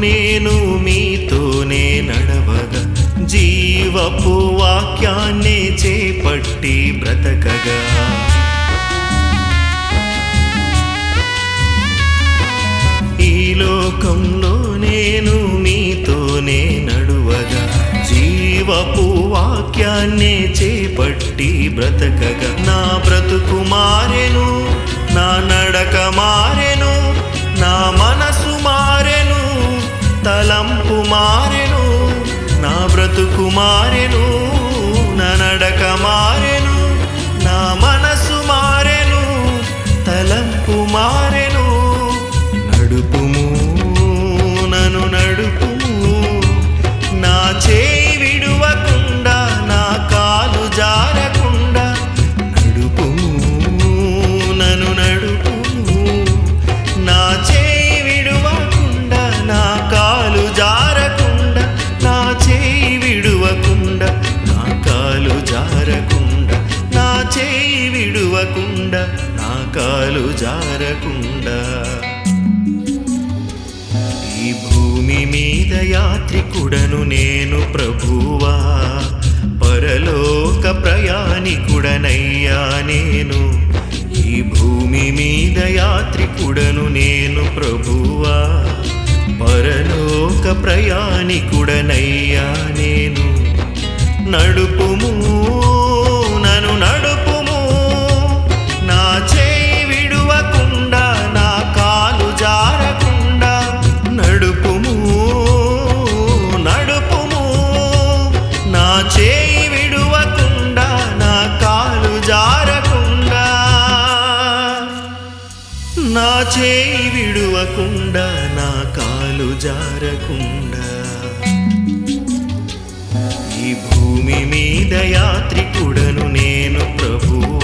నేను మీతోనే నడవగా. జీవపు వాక్యాన్ని చేపట్టి బ్రతకగా. ఈ లోకంలో నేను మీతోనే నడువగా. జీవపు వాక్యాన్ని చేపట్టి బ్రతకగా. నా బ్రతుకు మారెను నా నడక మారెను తలంపు మారెను నా బ్రతుకు మారెను. విడువకుండా నా కాలు జారకుండా. ఈ భూమి మీద యాత్రికుడను నేను ప్రభువా. పరలోక ప్రయాణికుడనయ్యా నేను. ఈ భూమి మీద యాత్రికుడను నేను ప్రభువా. పరలోక ప్రయాణికుడనయ్యా నేను. నడుపుము నన్ను నడుపు చేయి విడువకుండా నా కాలు జారకుండా. నా చేయి విడువకుండా నా కాలు జారకుండా. ఈ భూమి మీద యాత్రికుడను నేను ప్రభు